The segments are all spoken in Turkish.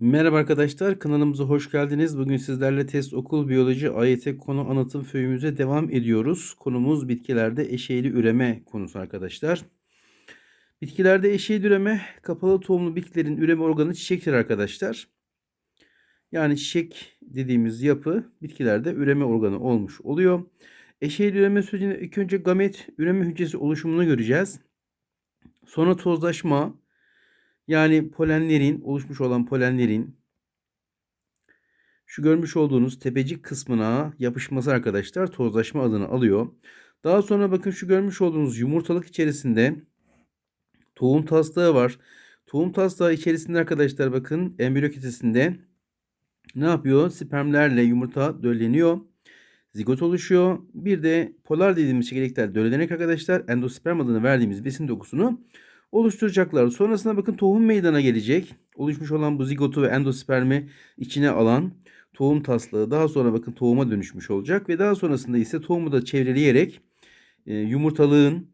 Merhaba arkadaşlar, kanalımıza hoş geldiniz. Bugün sizlerle test okul biyoloji AYT konu anlatım föyümüze devam ediyoruz. Konumuz bitkilerde eşeyli üreme konusu arkadaşlar. Bitkilerde eşeyli üreme, kapalı tohumlu bitkilerin üreme organı çiçektir arkadaşlar. Yani çiçek dediğimiz yapı bitkilerde üreme organı olmuş oluyor. Eşeyli üreme sürecinde ilk önce gamet üreme hücresi oluşumunu göreceğiz. Sonra tozlaşma, yani polenlerin, oluşmuş olan polenlerin şu görmüş olduğunuz tepecik kısmına yapışması arkadaşlar tozlaşma adını alıyor. Daha sonra bakın şu görmüş olduğunuz yumurtalık içerisinde tohum taslağı var. Tohum taslağı içerisinde arkadaşlar bakın embriyo kesesinde ne yapıyor? Spermlerle yumurta dölleniyor. Zigot oluşuyor. Bir de polar dediğimiz çekirdekler döllenerek arkadaşlar endosperm adını verdiğimiz besin dokusunu oluşturacaklar. Sonrasında bakın tohum meydana gelecek. Oluşmuş olan bu zigotu ve endospermi içine alan tohum taslağı daha sonra bakın tohuma dönüşmüş olacak ve daha sonrasında ise tohumu da çevreleyerek e, yumurtalığın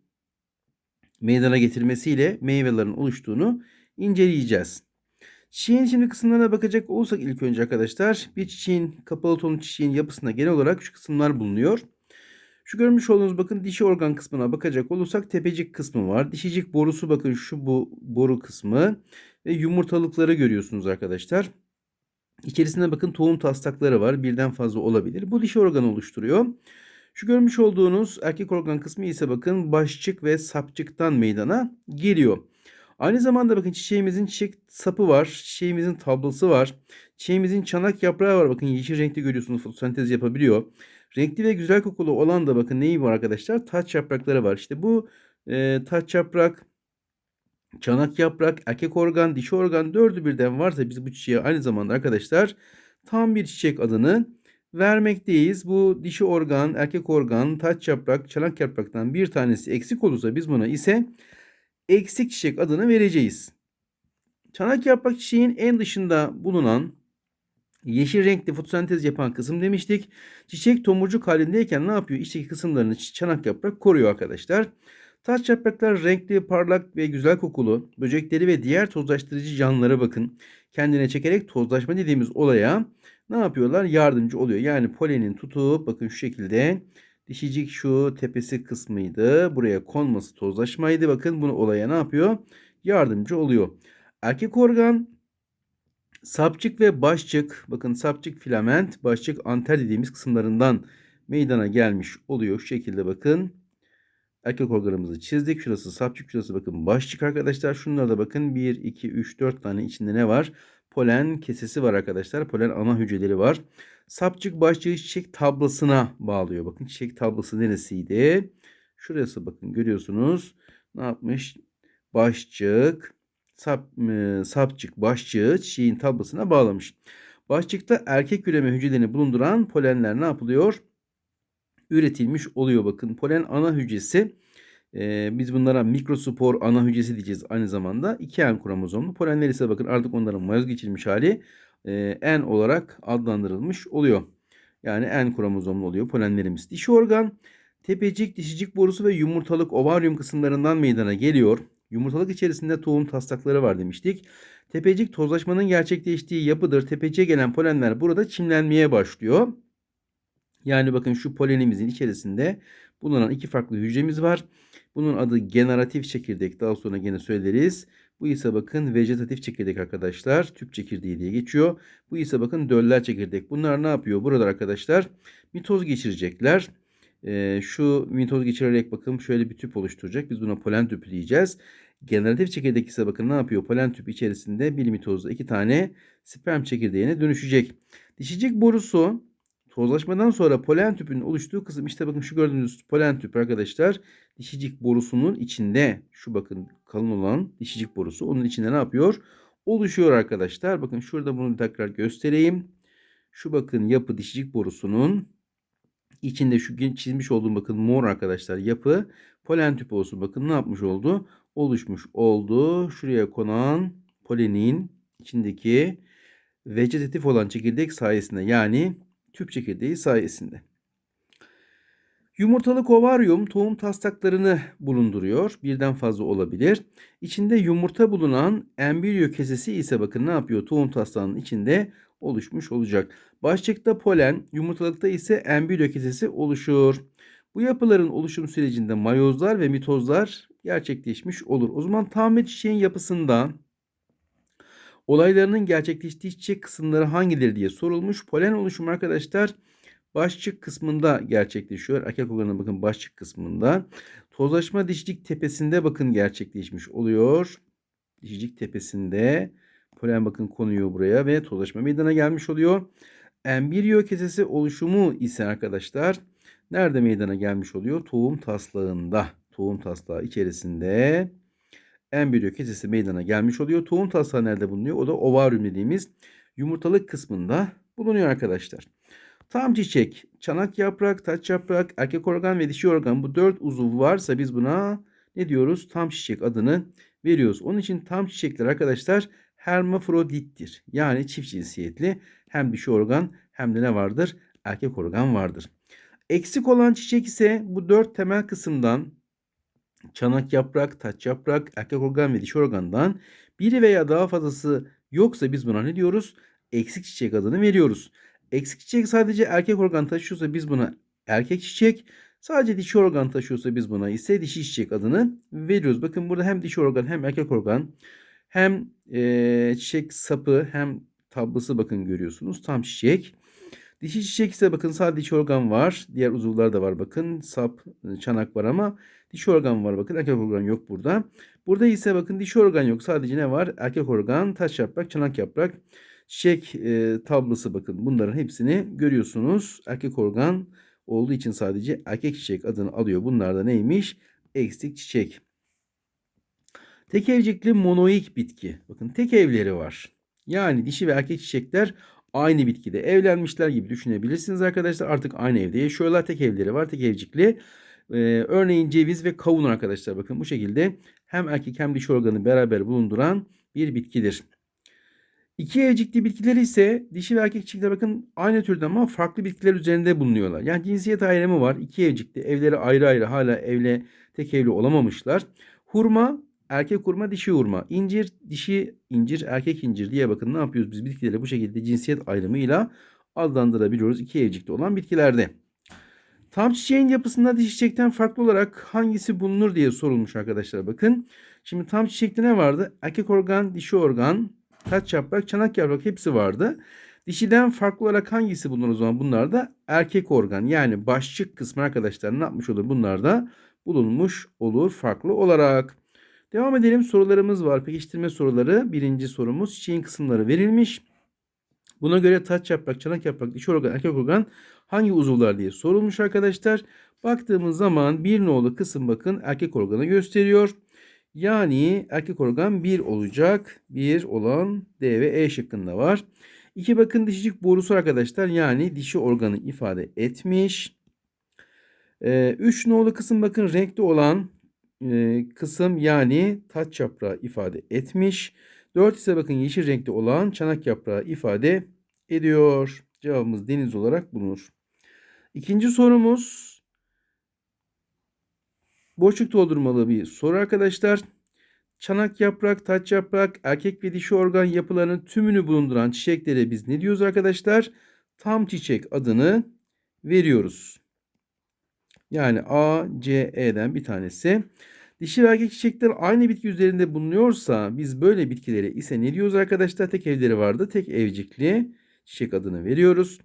meydana getirmesiyle meyvelerin oluştuğunu inceleyeceğiz. Çiçeğin şimdi kısımlarına bakacak olursak ilk önce arkadaşlar bir çiçeğin kapalı tonlu çiçeğin yapısında genel olarak şu kısımlar bulunuyor. Şu görmüş olduğunuz bakın dişi organ kısmına bakacak olursak tepecik kısmı var. Dişicik borusu bakın şu bu boru kısmı ve yumurtalıkları görüyorsunuz arkadaşlar. İçerisinde bakın tohum taslakları var. Birden fazla olabilir. Bu dişi organ oluşturuyor. Şu görmüş olduğunuz erkek organ kısmı ise bakın başçık ve sapçıktan meydana geliyor. Aynı zamanda bakın çiçeğimizin çiçek sapı var. Çiçeğimizin tablası var. Çiçeğimizin çanak yaprağı var. Bakın yeşil renkli görüyorsunuz fotosentez yapabiliyor. Renkli ve güzel kokulu olan da bakın neyi var arkadaşlar? Taç yaprakları var. İşte bu e, taç yaprak, çanak yaprak, erkek organ, dişi organ dördü birden varsa biz bu çiçeğe aynı zamanda arkadaşlar tam bir çiçek adını vermekteyiz. Bu dişi organ, erkek organ, taç yaprak, çanak yapraktan bir tanesi eksik olursa biz buna ise eksik çiçek adını vereceğiz. Çanak yaprak çiçeğin en dışında bulunan Yeşil renkli fotosentez yapan kısım demiştik. Çiçek tomurcuk halindeyken ne yapıyor? İçteki kısımlarını çanak yaprak koruyor arkadaşlar. Taç yapraklar renkli, parlak ve güzel kokulu. Böcekleri ve diğer tozlaştırıcı canlılara bakın. Kendine çekerek tozlaşma dediğimiz olaya ne yapıyorlar? Yardımcı oluyor. Yani polenin tutup bakın şu şekilde dişicik şu tepesi kısmıydı. Buraya konması tozlaşmaydı. Bakın bunu olaya ne yapıyor? Yardımcı oluyor. Erkek organ Sapçık ve başçık, bakın sapçık filament, başçık anter dediğimiz kısımlarından meydana gelmiş oluyor. Şu şekilde bakın. Erkek organımızı çizdik. Şurası sapçık, şurası bakın başçık arkadaşlar. Şunlara da bakın 1, 2, 3, 4 tane içinde ne var? Polen kesesi var arkadaşlar. Polen ana hücreleri var. Sapçık başçığı çiçek tablasına bağlıyor. Bakın çiçek tablası neresiydi? Şurası bakın görüyorsunuz. Ne yapmış? Başçık, sap, e, sapçık başçığı çiçeğin tablasına bağlamış. Başçıkta erkek üreme hücrelerini bulunduran polenler ne yapılıyor? Üretilmiş oluyor bakın. Polen ana hücresi e, biz bunlara mikrospor ana hücresi diyeceğiz aynı zamanda. 2 en kromozomlu. Polenler ise bakın artık onların vazgeçilmiş hali e, en olarak adlandırılmış oluyor. Yani en kromozomlu oluyor polenlerimiz. Dişi organ tepecik, dişicik borusu ve yumurtalık ovaryum kısımlarından meydana geliyor. Yumurtalık içerisinde tohum taslakları var demiştik. Tepecik tozlaşmanın gerçekleştiği yapıdır. Tepeciye gelen polenler burada çimlenmeye başlıyor. Yani bakın şu polenimizin içerisinde bulunan iki farklı hücremiz var. Bunun adı generatif çekirdek. Daha sonra gene söyleriz. Bu ise bakın vejetatif çekirdek arkadaşlar. Tüp çekirdeği diye geçiyor. Bu ise bakın döller çekirdek. Bunlar ne yapıyor? Burada arkadaşlar mitoz geçirecekler. Ee, şu mitoz geçirerek bakın şöyle bir tüp oluşturacak. Biz buna polen tüpü diyeceğiz. Generatif çekirdek ise bakın ne yapıyor? Polen tüp içerisinde bir mitozda iki tane sperm çekirdeğine dönüşecek. Dişicik borusu tozlaşmadan sonra polen tüpünün oluştuğu kısım işte bakın şu gördüğünüz polen tüpü arkadaşlar dişicik borusunun içinde şu bakın kalın olan dişicik borusu onun içinde ne yapıyor? Oluşuyor arkadaşlar. Bakın şurada bunu tekrar göstereyim. Şu bakın yapı dişicik borusunun içinde şu çizmiş olduğum bakın mor arkadaşlar yapı polen tüpü olsun. Bakın ne yapmış oldu? Oluşmuş oldu. Şuraya konan polenin içindeki vegetatif olan çekirdek sayesinde yani tüp çekirdeği sayesinde. Yumurtalık ovaryum tohum taslaklarını bulunduruyor. Birden fazla olabilir. İçinde yumurta bulunan embriyo kesesi ise bakın ne yapıyor? Tohum taslağının içinde oluşmuş olacak. Başlıkta polen, yumurtalıkta ise embriyo kesesi oluşur. Bu yapıların oluşum sürecinde mayozlar ve mitozlar gerçekleşmiş olur. O zaman tamir çiçeğin yapısında olaylarının gerçekleştiği çiçek kısımları hangileri diye sorulmuş. Polen oluşumu arkadaşlar başçık kısmında gerçekleşiyor. Organına bakın başçık kısmında. Tozlaşma dişicik tepesinde bakın gerçekleşmiş oluyor. Dişicik tepesinde polen bakın konuyor buraya ve tozlaşma meydana gelmiş oluyor. Embriyo kesesi oluşumu ise arkadaşlar nerede meydana gelmiş oluyor? Tohum taslağında. Tohum taslağı içerisinde embriyo kesesi meydana gelmiş oluyor. Tohum taslağı nerede bulunuyor? O da ovaryum dediğimiz yumurtalık kısmında bulunuyor arkadaşlar. Tam çiçek, çanak yaprak, taç yaprak, erkek organ ve dişi organ bu dört uzuv varsa biz buna ne diyoruz? Tam çiçek adını veriyoruz. Onun için tam çiçekler arkadaşlar hermafrodittir. Yani çift cinsiyetli hem dişi organ hem de ne vardır? Erkek organ vardır. Eksik olan çiçek ise bu dört temel kısımdan çanak yaprak, taç yaprak, erkek organ ve dişi organdan biri veya daha fazlası yoksa biz buna ne diyoruz? Eksik çiçek adını veriyoruz. Eksik çiçek sadece erkek organ taşıyorsa biz buna erkek çiçek, sadece dişi organ taşıyorsa biz buna ise dişi çiçek adını veriyoruz. Bakın burada hem dişi organ hem erkek organ hem e, çiçek sapı hem tablosu bakın görüyorsunuz tam çiçek. Dişi çiçek ise bakın sadece dişi organ var. Diğer uzuvlar da var bakın. Sap, çanak var ama dişi organ var bakın. Erkek organ yok burada. Burada ise bakın dişi organ yok. Sadece ne var? Erkek organ, taş yaprak, çanak yaprak. Çiçek e, tablosu bakın. Bunların hepsini görüyorsunuz. Erkek organ olduğu için sadece erkek çiçek adını alıyor. Bunlar da neymiş? Eksik çiçek. Tek evcikli monoik bitki. Bakın tek evleri var. Yani dişi ve erkek çiçekler aynı bitkide evlenmişler gibi düşünebilirsiniz arkadaşlar. Artık aynı evde yaşıyorlar. Tek evleri var. Tek evcikli. Ee, örneğin ceviz ve kavun arkadaşlar. Bakın bu şekilde hem erkek hem dişi organı beraber bulunduran bir bitkidir. İki evcikli bitkiler ise dişi ve erkek çiçekler bakın aynı türden ama farklı bitkiler üzerinde bulunuyorlar. Yani cinsiyet ayrımı var. İki evcikli evleri ayrı ayrı hala evle tek evli olamamışlar. Hurma erkek hurma dişi hurma. İncir dişi incir erkek incir diye bakın ne yapıyoruz biz bitkileri bu şekilde cinsiyet ayrımıyla adlandırabiliyoruz iki evcikli olan bitkilerde. Tam çiçeğin yapısında dişi çiçekten farklı olarak hangisi bulunur diye sorulmuş arkadaşlar bakın. Şimdi tam çiçekte ne vardı? Erkek organ, dişi organ, taç yaprak, çanak yaprak hepsi vardı. Dişiden farklı olarak hangisi bulunur o zaman? Bunlar da erkek organ yani başçık kısmı arkadaşlar ne yapmış olur? Bunlar da bulunmuş olur farklı olarak. Devam edelim sorularımız var. Pekiştirme soruları. Birinci sorumuz çiçeğin kısımları verilmiş. Buna göre taç yaprak, çanak yaprak, dişi organ, erkek organ hangi uzuvlar diye sorulmuş arkadaşlar. Baktığımız zaman bir nolu kısım bakın erkek organı gösteriyor. Yani erkek organ 1 olacak. 1 olan D ve E şıkkında var. 2 bakın dişicik borusu arkadaşlar. Yani dişi organı ifade etmiş. 3 ee, nolu kısım bakın renkli olan e, kısım yani taç yaprağı ifade etmiş. 4 ise bakın yeşil renkli olan çanak yaprağı ifade ediyor. Cevabımız deniz olarak bulunur. İkinci sorumuz boşluk doldurmalı bir soru arkadaşlar. Çanak yaprak, taç yaprak, erkek ve dişi organ yapılarının tümünü bulunduran çiçeklere biz ne diyoruz arkadaşlar? Tam çiçek adını veriyoruz. Yani A, C, E'den bir tanesi. Dişi ve erkek çiçekler aynı bitki üzerinde bulunuyorsa biz böyle bitkilere ise ne diyoruz arkadaşlar? Tek evleri vardı. Tek evcikli çiçek adını veriyoruz.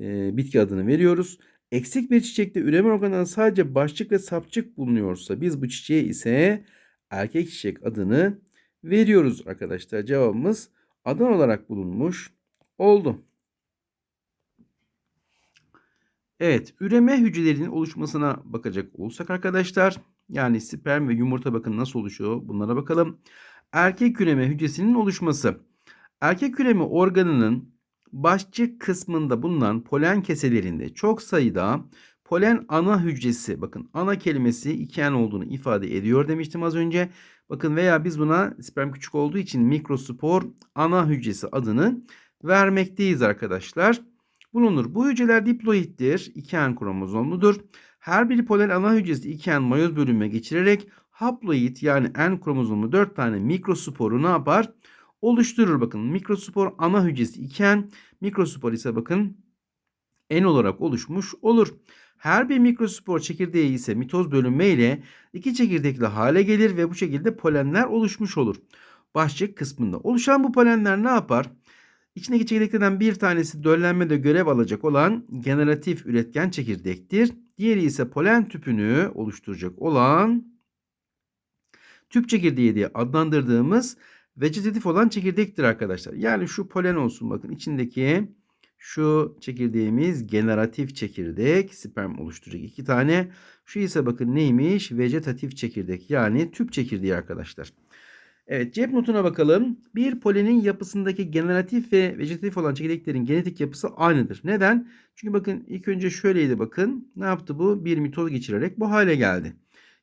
Ee, bitki adını veriyoruz. Eksik bir çiçekte üreme organından sadece başçık ve sapçık bulunuyorsa biz bu çiçeğe ise erkek çiçek adını veriyoruz arkadaşlar. Cevabımız adan olarak bulunmuş oldu. Evet, üreme hücrelerinin oluşmasına bakacak olursak arkadaşlar, yani sperm ve yumurta bakın nasıl oluşuyor bunlara bakalım. Erkek üreme hücresinin oluşması. Erkek üreme organının başçı kısmında bulunan polen keselerinde çok sayıda polen ana hücresi bakın ana kelimesi iki en olduğunu ifade ediyor demiştim az önce. Bakın veya biz buna sperm küçük olduğu için mikrospor ana hücresi adını vermekteyiz arkadaşlar bulunur. Bu hücreler diploittir. İki en kromozomludur. Her bir polen ana hücresi iken mayoz bölünme geçirerek haploid yani N kromozomlu 4 tane mikrosporu ne yapar? Oluşturur bakın. Mikrospor ana hücresi iken mikrospor ise bakın N olarak oluşmuş olur. Her bir mikrospor çekirdeği ise mitoz bölünme ile iki çekirdekli hale gelir ve bu şekilde polenler oluşmuş olur. Başlık kısmında. Oluşan bu polenler ne yapar? İçindeki çekirdeklerden bir tanesi döllenmede görev alacak olan generatif üretken çekirdektir. Diğeri ise polen tüpünü oluşturacak olan tüp çekirdeği diye adlandırdığımız vegetatif olan çekirdektir arkadaşlar. Yani şu polen olsun bakın içindeki şu çekirdeğimiz generatif çekirdek sperm oluşturacak iki tane. Şu ise bakın neymiş? Vegetatif çekirdek yani tüp çekirdeği arkadaşlar. Evet cep notuna bakalım. Bir polenin yapısındaki generatif ve vegetatif olan çekirdeklerin genetik yapısı aynıdır. Neden? Çünkü bakın ilk önce şöyleydi bakın. Ne yaptı bu? Bir mitoz geçirerek bu hale geldi.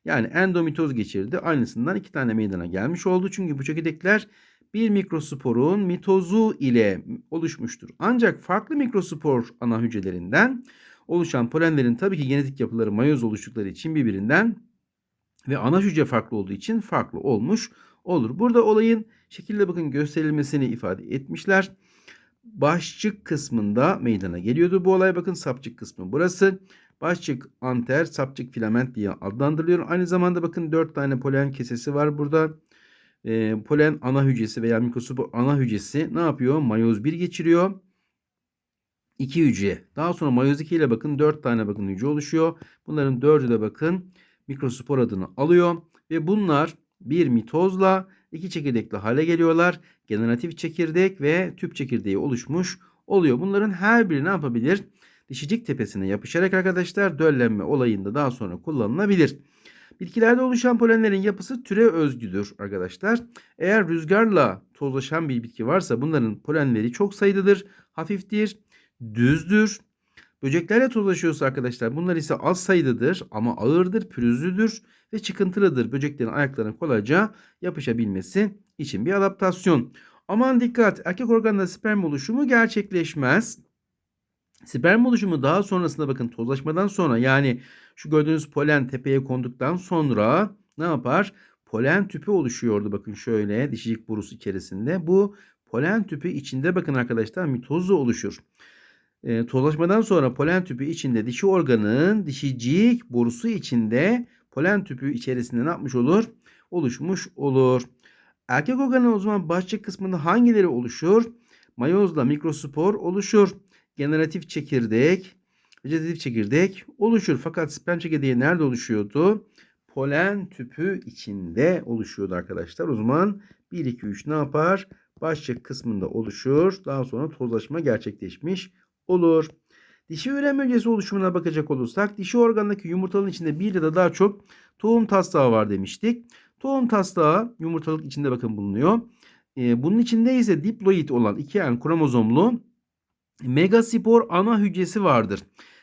Yani endomitoz geçirdi. Aynısından iki tane meydana gelmiş oldu. Çünkü bu çekirdekler bir mikrosporun mitozu ile oluşmuştur. Ancak farklı mikrospor ana hücrelerinden oluşan polenlerin tabii ki genetik yapıları mayoz oluştukları için birbirinden ve ana hücre farklı olduğu için farklı olmuş olur. Burada olayın şekilde bakın gösterilmesini ifade etmişler. Başçık kısmında meydana geliyordu bu olay. Bakın sapçık kısmı burası. Başçık anter, sapçık filament diye adlandırılıyor. Aynı zamanda bakın 4 tane polen kesesi var burada. E, polen ana hücresi veya mikrospor ana hücresi ne yapıyor? Mayoz 1 geçiriyor. 2 hücre. Daha sonra mayoz 2 ile bakın 4 tane bakın hücre oluşuyor. Bunların 4'ü de bakın mikrospor adını alıyor. Ve bunlar bir mitozla iki çekirdekli hale geliyorlar. Generatif çekirdek ve tüp çekirdeği oluşmuş oluyor. Bunların her biri ne yapabilir? Dişicik tepesine yapışarak arkadaşlar döllenme olayında daha sonra kullanılabilir. Bitkilerde oluşan polenlerin yapısı türe özgüdür arkadaşlar. Eğer rüzgarla tozlaşan bir bitki varsa bunların polenleri çok sayıdadır, hafiftir, düzdür. Böceklerle tozlaşıyorsa arkadaşlar bunlar ise az sayıdadır ama ağırdır, pürüzlüdür ve çıkıntılıdır. Böceklerin ayaklarına kolayca yapışabilmesi için bir adaptasyon. Aman dikkat erkek organda sperm oluşumu gerçekleşmez. Sperm oluşumu daha sonrasında bakın tozlaşmadan sonra yani şu gördüğünüz polen tepeye konduktan sonra ne yapar? Polen tüpü oluşuyordu bakın şöyle dişicik borusu içerisinde. Bu polen tüpü içinde bakın arkadaşlar mitozu oluşur. E, tozlaşmadan sonra polen tüpü içinde dişi organın dişicik borusu içinde polen tüpü içerisinde ne yapmış olur? Oluşmuş olur. Erkek organın o zaman başçık kısmında hangileri oluşur? Mayozla mikrospor oluşur. Generatif çekirdek, vegetatif çekirdek oluşur. Fakat sperm çekirdeği nerede oluşuyordu? Polen tüpü içinde oluşuyordu arkadaşlar. O zaman 1, 2, 3 ne yapar? Başçık kısmında oluşur. Daha sonra tozlaşma gerçekleşmiş olur. Dişi üreme hücresi oluşumuna bakacak olursak dişi organdaki yumurtalığın içinde bir ya da daha çok tohum taslağı var demiştik. Tohum taslağı yumurtalık içinde bakın bulunuyor. Ee, bunun içinde ise diploid olan iki en kromozomlu megaspor ana hücresi vardır.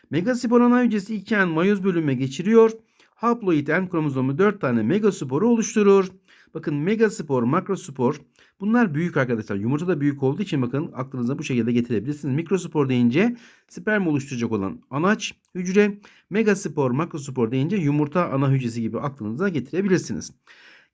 Megaspor ana hücresi iki en mayoz bölünme geçiriyor. Haploid en kromozomu 4 tane megasporu oluşturur. Bakın megaspor, makrospor bunlar büyük arkadaşlar. Yumurta da büyük olduğu için bakın aklınıza bu şekilde getirebilirsiniz. Mikrospor deyince sperm oluşturacak olan anaç hücre. Megaspor, makrospor deyince yumurta ana hücresi gibi aklınıza getirebilirsiniz.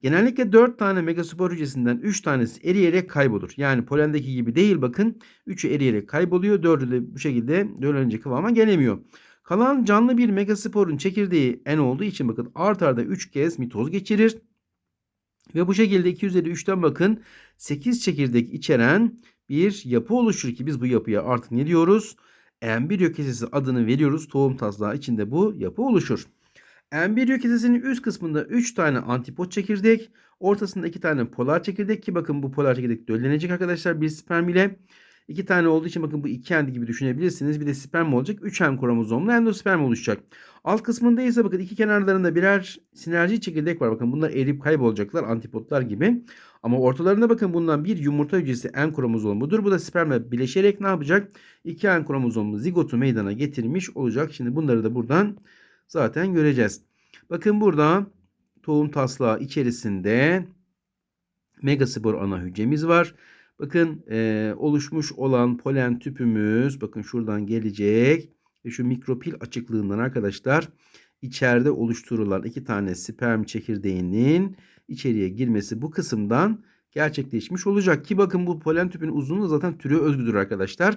Genellikle 4 tane megaspor hücresinden 3 tanesi eriyerek kaybolur. Yani polendeki gibi değil bakın. 3'ü eriyerek kayboluyor. 4'ü de bu şekilde döllenince kıvama gelemiyor. Kalan canlı bir megasporun çekirdeği N olduğu için bakın art arda 3 kez mitoz geçirir. Ve bu şekilde 2 üzeri 3'ten bakın 8 çekirdek içeren bir yapı oluşur ki biz bu yapıya artık ne diyoruz? Embriyo kesesi adını veriyoruz. Tohum taslağı içinde bu yapı oluşur. Embriyo kesesinin üst kısmında 3 tane antipod çekirdek, ortasında 2 tane polar çekirdek ki bakın bu polar çekirdek döllenecek arkadaşlar bir sperm ile. 2 tane olduğu için bakın bu iki endi gibi düşünebilirsiniz. Bir de sperm olacak. 3 hem kromozomlu endosperm oluşacak. Alt kısmında ise bakın iki kenarlarında birer sinerji çekirdek var. Bakın bunlar erip kaybolacaklar antipodlar gibi. Ama ortalarında bakın bundan bir yumurta hücresi en kromozomludur. Bu da spermle bileşerek ne yapacak? İki en kromozomlu zigotu meydana getirmiş olacak. Şimdi bunları da buradan zaten göreceğiz. Bakın burada tohum taslağı içerisinde megaspor ana hücremiz var. Bakın e, oluşmuş olan polen tüpümüz bakın şuradan gelecek. Ve şu mikropil açıklığından arkadaşlar içeride oluşturulan iki tane sperm çekirdeğinin içeriye girmesi bu kısımdan gerçekleşmiş olacak. Ki bakın bu polen tüpünün uzunluğu zaten türe özgüdür arkadaşlar.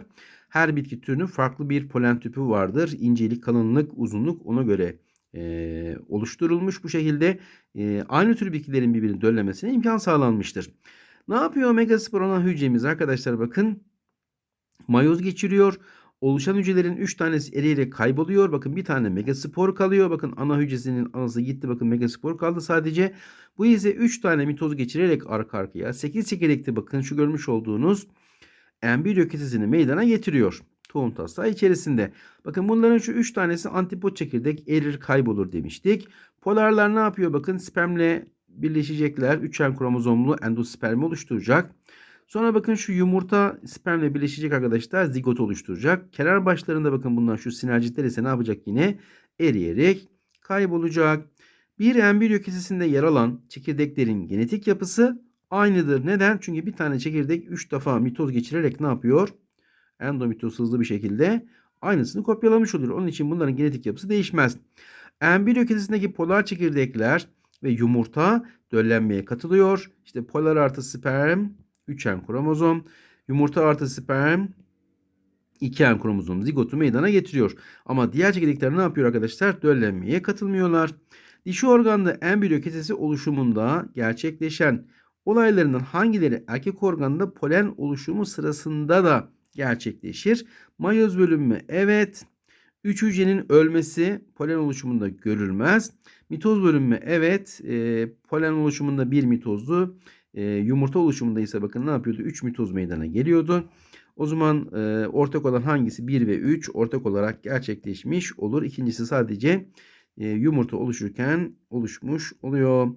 Her bitki türünün farklı bir polen tüpü vardır. İncelik, kalınlık, uzunluk ona göre e, oluşturulmuş. Bu şekilde e, aynı tür bitkilerin birbirini döllemesine imkan sağlanmıştır. Ne yapıyor megaspor ana hücremiz arkadaşlar bakın. Mayoz geçiriyor. Oluşan hücrelerin 3 tanesi eriyerek kayboluyor. Bakın bir tane megaspor kalıyor. Bakın ana hücresinin anası gitti. Bakın megaspor kaldı sadece. Bu ise 3 tane mitoz geçirerek arka arkaya 8 çekirdekte bakın şu görmüş olduğunuz embriyo kesesini meydana getiriyor. Tohum taslağı içerisinde. Bakın bunların şu 3 tanesi antipod çekirdek erir kaybolur demiştik. Polarlar ne yapıyor? Bakın spermle birleşecekler. Üçer kromozomlu endospermi oluşturacak. Sonra bakın şu yumurta spermle birleşecek arkadaşlar zigot oluşturacak. Kenar başlarında bakın bunlar şu sinerjitler ise ne yapacak yine? Eriyerek kaybolacak. Bir embriyo kesesinde yer alan çekirdeklerin genetik yapısı aynıdır. Neden? Çünkü bir tane çekirdek 3 defa mitoz geçirerek ne yapıyor? Endomitoz hızlı bir şekilde aynısını kopyalamış oluyor. Onun için bunların genetik yapısı değişmez. Embriyo kesesindeki polar çekirdekler ve yumurta döllenmeye katılıyor. İşte polar artı sperm 3N kromozom, yumurta artı sperm 2N kromozom zigotu meydana getiriyor. Ama diğer çekirdekler ne yapıyor arkadaşlar? Döllenmeye katılmıyorlar. Dişi organda embriyo kesesi oluşumunda gerçekleşen olaylarından hangileri erkek organda polen oluşumu sırasında da gerçekleşir? Mayoz bölünme evet. Üç hücrenin ölmesi polen oluşumunda görülmez. Mitoz bölünme evet. E, polen oluşumunda bir mitozlu. E, yumurta oluşumunda ise bakın ne yapıyordu? 3 mitoz meydana geliyordu. O zaman e, ortak olan hangisi? 1 ve 3 ortak olarak gerçekleşmiş olur. İkincisi sadece e, yumurta oluşurken oluşmuş oluyor.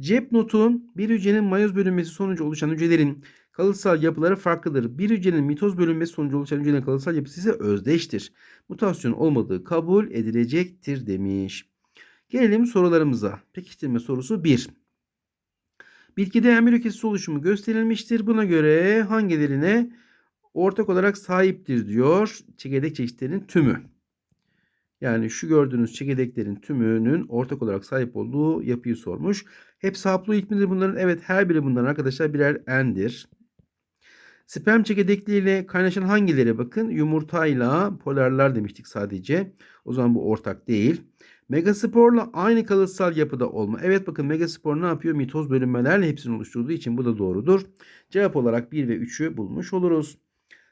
Cep notu bir hücrenin mayoz bölünmesi sonucu oluşan hücrelerin kalıtsal yapıları farklıdır. Bir hücrenin mitoz bölünmesi sonucu oluşan hücrenin kalıtsal yapısı ise özdeştir. Mutasyon olmadığı kabul edilecektir demiş. Gelelim sorularımıza. Pekiştirme sorusu 1. Bitkide embriyo kesesi oluşumu gösterilmiştir. Buna göre hangilerine ortak olarak sahiptir diyor çekirdek çeşitlerinin tümü. Yani şu gördüğünüz çekirdeklerin tümünün ortak olarak sahip olduğu yapıyı sormuş. Hepsi haploid midir bunların? Evet her biri bunların arkadaşlar birer endir. Sperm çekirdekliğiyle kaynaşan hangileri bakın yumurtayla polarlar demiştik sadece. O zaman bu ortak değil. Megasporla aynı kalıtsal yapıda olma. Evet bakın megaspor ne yapıyor? Mitoz bölünmelerle hepsini oluşturduğu için bu da doğrudur. Cevap olarak 1 ve 3'ü bulmuş oluruz.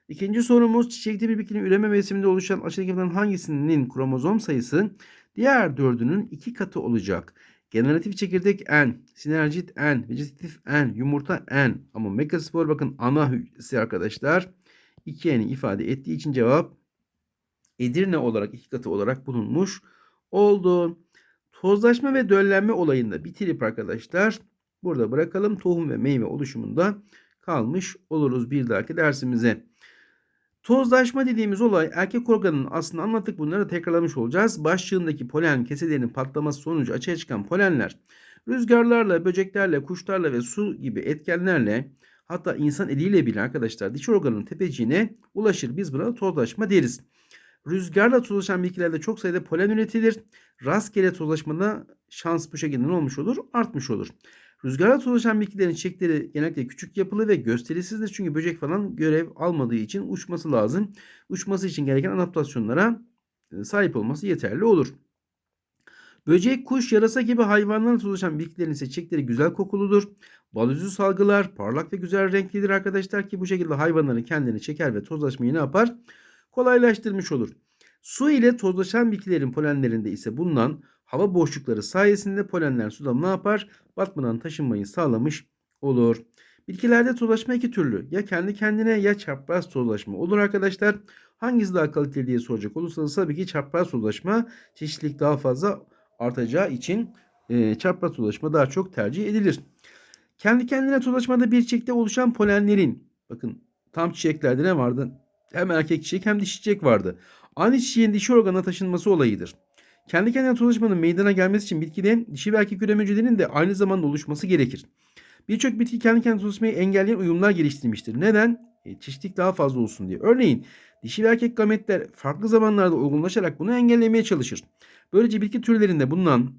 İkinci sorumuz çiçekte bir bitkinin üreme mevsiminde oluşan aşağıdaki yapıların hangisinin kromozom sayısı diğer dördünün iki katı olacak? Generatif çekirdek N, sinerjit N, vegetatif N, yumurta N. Ama megaspor bakın ana hücresi arkadaşlar. 2N'i ifade ettiği için cevap Edirne olarak iki katı olarak bulunmuş oldu. Tozlaşma ve döllenme olayında bitirip arkadaşlar burada bırakalım. Tohum ve meyve oluşumunda kalmış oluruz bir dahaki dersimize. Tozlaşma dediğimiz olay erkek organının aslında anlattık bunları tekrarlamış olacağız. Başlığındaki polen keselerinin patlaması sonucu açığa çıkan polenler rüzgarlarla, böceklerle, kuşlarla ve su gibi etkenlerle hatta insan eliyle bile arkadaşlar dişi organın tepeciğine ulaşır. Biz buna tozlaşma deriz. Rüzgarla tozlaşan bitkilerde çok sayıda polen üretilir. Rastgele tozlaşmada şans bu şekilde ne olmuş olur? Artmış olur. Rüzgarla tozlaşan bitkilerin çiçekleri genellikle küçük yapılı ve gösterisizdir. Çünkü böcek falan görev almadığı için uçması lazım. Uçması için gereken adaptasyonlara e, sahip olması yeterli olur. Böcek, kuş, yarasa gibi hayvanlarla tozlaşan bitkilerin ise çiçekleri güzel kokuludur. Balüzü salgılar, parlak ve güzel renklidir arkadaşlar ki bu şekilde hayvanların kendini çeker ve tozlaşmayı ne yapar? Kolaylaştırmış olur. Su ile tozlaşan bitkilerin polenlerinde ise bulunan hava boşlukları sayesinde polenler suda ne yapar? Batmadan taşınmayı sağlamış olur. Bitkilerde tozlaşma iki türlü. Ya kendi kendine ya çapraz tozlaşma olur arkadaşlar. Hangisi daha kaliteli diye soracak olursanız tabii ki çapraz tozlaşma çeşitlilik daha fazla artacağı için e, çapraz tozlaşma daha çok tercih edilir. Kendi kendine tozlaşmada bir çiçekte oluşan polenlerin bakın tam çiçeklerde ne vardı? Hem erkek çiçek hem dişi çiçek vardı. Aynı çiçeğin dişi organa taşınması olayıdır. Kendi kendine tozlaşmanın meydana gelmesi için bitkide dişi ve erkek üreme hücrelerinin de aynı zamanda oluşması gerekir. Birçok bitki kendi kendine tozlaşmayı engelleyen uyumlar geliştirmiştir. Neden? e, çeşitlilik daha fazla olsun diye. Örneğin dişi ve erkek gametler farklı zamanlarda olgunlaşarak bunu engellemeye çalışır. Böylece bitki türlerinde bulunan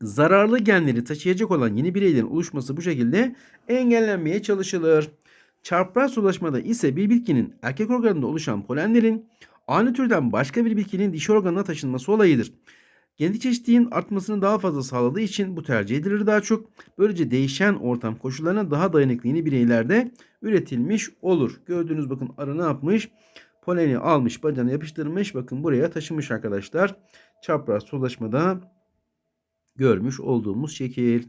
zararlı genleri taşıyacak olan yeni bireylerin oluşması bu şekilde engellenmeye çalışılır. Çapraz dolaşmada ise bir bitkinin erkek organında oluşan polenlerin aynı türden başka bir bitkinin dişi organına taşınması olayıdır. Genetik çeşitliliğin artmasını daha fazla sağladığı için bu tercih edilir daha çok. Böylece değişen ortam koşullarına daha dayanıklı yeni bireylerde üretilmiş olur. Gördüğünüz bakın arı ne yapmış? Poleni almış, bacağına yapıştırmış. Bakın buraya taşımış arkadaşlar. Çapraz tozlaşmada görmüş olduğumuz şekil.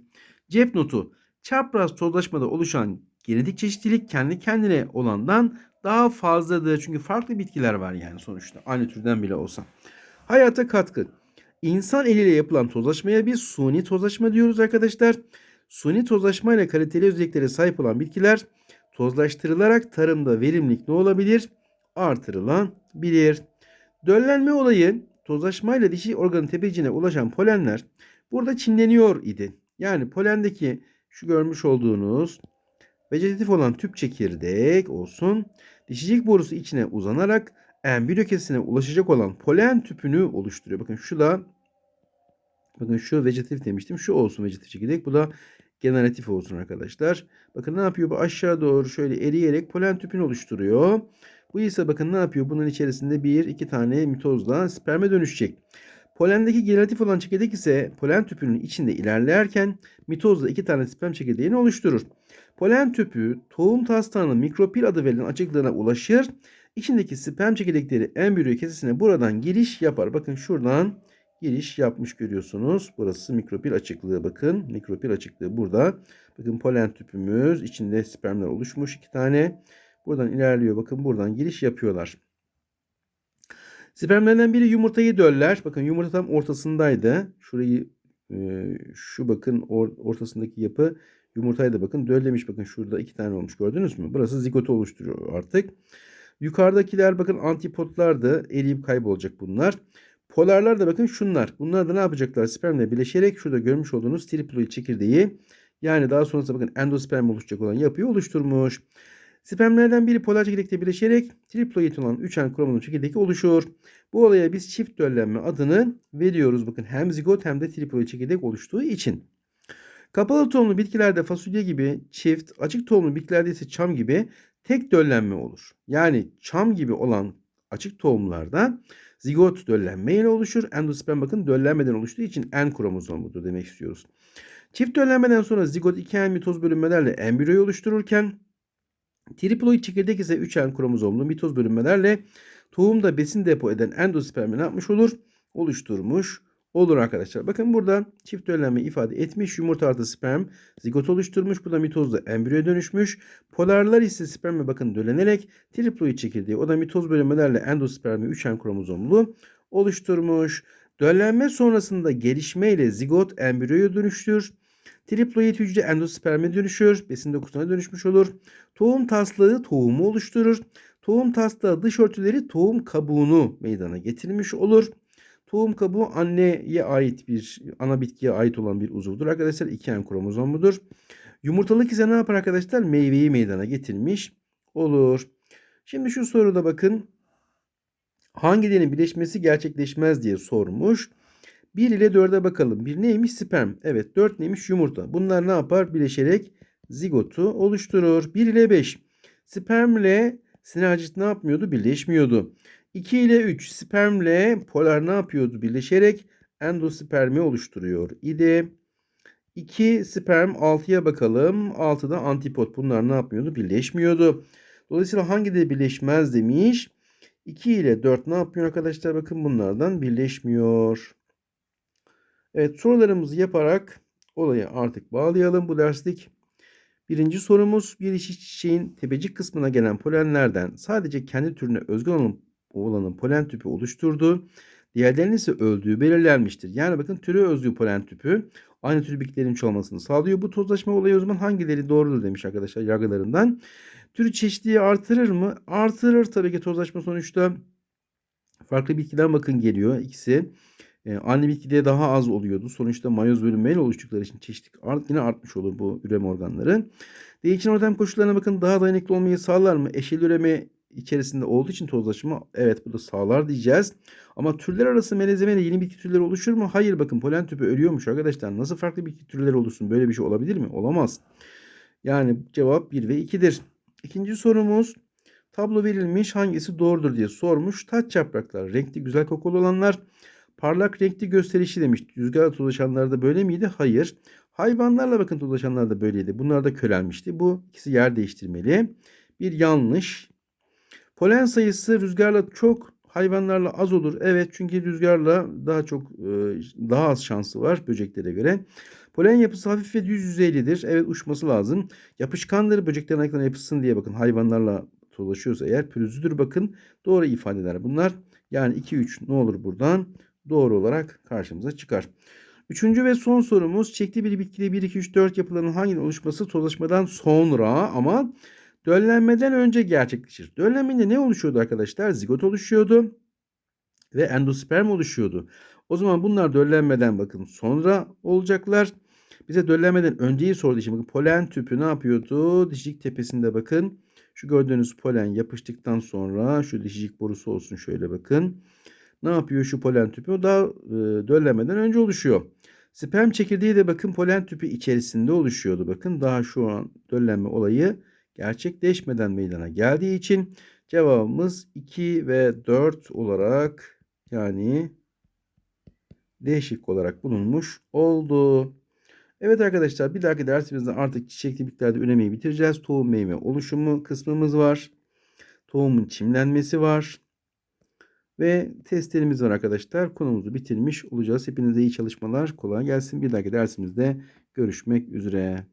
Cep notu. Çapraz tozlaşmada oluşan genetik çeşitlilik kendi kendine olandan daha fazladır. Çünkü farklı bitkiler var yani sonuçta. Aynı türden bile olsa. Hayata katkı. İnsan eliyle yapılan tozlaşmaya biz suni tozlaşma diyoruz arkadaşlar. Suni tozlaşma ile kaliteli özelliklere sahip olan bitkiler tozlaştırılarak tarımda verimlilik ne olabilir? Artırılabilir. Döllenme olayı tozlaşmayla dişi organın tepecine ulaşan polenler burada çimleniyor idi. Yani polendeki şu görmüş olduğunuz vegetatif olan tüp çekirdek olsun dişicik borusu içine uzanarak embriyo kesesine ulaşacak olan polen tüpünü oluşturuyor. Bakın şu da bakın şu vegetatif demiştim. Şu olsun vegetatif çekirdek. Bu da generatif olsun arkadaşlar. Bakın ne yapıyor? Bu aşağı doğru şöyle eriyerek polen tüpünü oluşturuyor. Bu ise bakın ne yapıyor? Bunun içerisinde bir iki tane mitozla sperme dönüşecek. Polendeki generatif olan çekirdek ise polen tüpünün içinde ilerlerken mitozla iki tane sperm çekirdeğini oluşturur. Polen tüpü tohum taslağının mikropil adı verilen açıklığına ulaşır. İçindeki sperm çekirdekleri embriyo kesesine buradan giriş yapar. Bakın şuradan giriş yapmış görüyorsunuz. Burası mikropil açıklığı bakın. Mikropil açıklığı burada. Bakın polen tüpümüz içinde spermler oluşmuş iki tane. Buradan ilerliyor. Bakın buradan giriş yapıyorlar. Spermlerden biri yumurtayı döller. Bakın yumurta tam ortasındaydı. Şurayı şu bakın or, ortasındaki yapı yumurtayı da bakın döllemiş. Bakın şurada iki tane olmuş gördünüz mü? Burası zigotu oluşturuyor artık. Yukarıdakiler bakın antipotlardı. Eriyip kaybolacak bunlar. Polarlar da bakın şunlar. Bunlar da ne yapacaklar? Spermle birleşerek şurada görmüş olduğunuz triploid çekirdeği yani daha sonrasında bakın endosperm oluşacak olan yapıyı oluşturmuş. Spermlerden biri polar çekirdekte birleşerek triploid olan üçen kromozom çekirdeği oluşur. Bu olaya biz çift döllenme adını veriyoruz. Bakın hem zigot hem de triploid çekirdek oluştuğu için. Kapalı tohumlu bitkilerde fasulye gibi çift, açık tohumlu bitkilerde ise çam gibi tek döllenme olur. Yani çam gibi olan açık tohumlarda zigot döllenme ile oluşur. Endosperm bakın döllenmeden oluştuğu için N kromozomudur demek istiyoruz. Çift döllenmeden sonra zigot 2N mitoz bölünmelerle embriyoyu oluştururken triploid çekirdek ise 3N kromozomlu mitoz bölünmelerle tohumda besin depo eden endospermi yapmış olur? Oluşturmuş olur arkadaşlar. Bakın burada çift döllenme ifade etmiş. Yumurta artı sperm zigot oluşturmuş. Bu da mitozda embriyoya dönüşmüş. Polarlar ise sperme bakın dölenerek triploid çekirdeği o da mitoz bölünmelerle endospermi 3N kromozomlu oluşturmuş. Döllenme sonrasında gelişme ile zigot embriyoya dönüştür. Triploid hücre endosperme dönüşür. Besin dokusuna dönüşmüş olur. Tohum taslağı tohumu oluşturur. Tohum taslağı dış örtüleri tohum kabuğunu meydana getirmiş olur. Tohum kabuğu anneye ait bir ana bitkiye ait olan bir uzuvdur arkadaşlar. 2N kromozomudur. Yumurtalık ise ne yapar arkadaşlar? Meyveyi meydana getirmiş olur. Şimdi şu soruda bakın. Hangilerinin birleşmesi gerçekleşmez diye sormuş. 1 ile 4'e bakalım. 1 neymiş? Sperm. Evet 4 neymiş? Yumurta. Bunlar ne yapar? Birleşerek zigotu oluşturur. 1 ile 5. Sperm ile sinerjit ne yapmıyordu? Birleşmiyordu. 2 ile 3 spermle polar ne yapıyordu? Birleşerek endospermi oluşturuyor idi. 2 sperm 6'ya bakalım. 6'da antipot. Bunlar ne yapmıyordu? Birleşmiyordu. Dolayısıyla hangi de birleşmez demiş. 2 ile 4 ne yapıyor arkadaşlar? Bakın bunlardan birleşmiyor. Evet sorularımızı yaparak olayı artık bağlayalım bu derslik. Birinci sorumuz bir çiçeğin tepecik kısmına gelen polenlerden sadece kendi türüne özgün olan olanın polen tüpü oluşturduğu, diğerlerinin ise öldüğü belirlenmiştir. Yani bakın türü özgü polen tüpü aynı tür bitkilerin çoğalmasını sağlıyor. Bu tozlaşma olayı o zaman hangileri doğrudur demiş arkadaşlar yargılarından. Türü çeşitliliği artırır mı? Artırır tabii ki tozlaşma sonuçta. Farklı bitkiden bakın geliyor ikisi. E, anne bitkide daha az oluyordu. Sonuçta mayoz bölünmeyle oluştukları için çeşitlilik art, yine artmış olur bu üreme organları. Değişen ortam koşullarına bakın daha dayanıklı olmayı sağlar mı? Eşeli üreme içerisinde olduğu için tozlaşma evet bu da sağlar diyeceğiz. Ama türler arası melezmeyle yeni bitki türleri oluşur mu? Hayır bakın polen tüpü ölüyormuş arkadaşlar. Nasıl farklı bitki türleri olursun? Böyle bir şey olabilir mi? Olamaz. Yani cevap 1 ve 2'dir. İkinci sorumuz tablo verilmiş hangisi doğrudur diye sormuş. Taç yapraklar renkli güzel kokulu olanlar parlak renkli gösterişi demiş. Rüzgarla dolaşanlarda böyle miydi? Hayır. Hayvanlarla bakın dolaşanlar da böyleydi. Bunlar da körelmişti. Bu ikisi yer değiştirmeli. Bir yanlış. Polen sayısı rüzgarla çok, hayvanlarla az olur. Evet çünkü rüzgarla daha çok e, daha az şansı var böceklere göre. Polen yapısı hafif ve düz yüzeylidir. Evet uçması lazım. Yapışkandır böceklerin ayaklarına yapışsın diye bakın hayvanlarla dolaşıyorsa eğer pürüzlüdür bakın. Doğru ifadeler bunlar. Yani 2-3 ne olur buradan? Doğru olarak karşımıza çıkar. Üçüncü ve son sorumuz çekli bir bitkide 1, 2, 3, 4 yapılarının hanginin oluşması tozlaşmadan sonra ama döllenmeden önce gerçekleşir. Döllenmede ne oluşuyordu arkadaşlar? Zigot oluşuyordu ve endosperm oluşuyordu. O zaman bunlar döllenmeden bakın sonra olacaklar. Bize döllenmeden önceyi sorduğu için polen tüpü ne yapıyordu? Dişicik tepesinde bakın. Şu gördüğünüz polen yapıştıktan sonra şu dişicik borusu olsun şöyle bakın. Ne yapıyor şu polen tüpü? O da e, döllenmeden önce oluşuyor. Sperm çekirdeği de bakın polen tüpü içerisinde oluşuyordu. Bakın daha şu an döllenme olayı gerçekleşmeden meydana geldiği için cevabımız 2 ve 4 olarak yani değişik olarak bulunmuş oldu. Evet arkadaşlar bir dahaki dersimizde artık çiçekli bitkilerde üremeyi bitireceğiz. Tohum meyve oluşumu kısmımız var. Tohumun çimlenmesi var. Ve testlerimiz var arkadaşlar. Konumuzu bitirmiş olacağız. Hepinize iyi çalışmalar. Kolay gelsin. Bir dahaki dersimizde görüşmek üzere.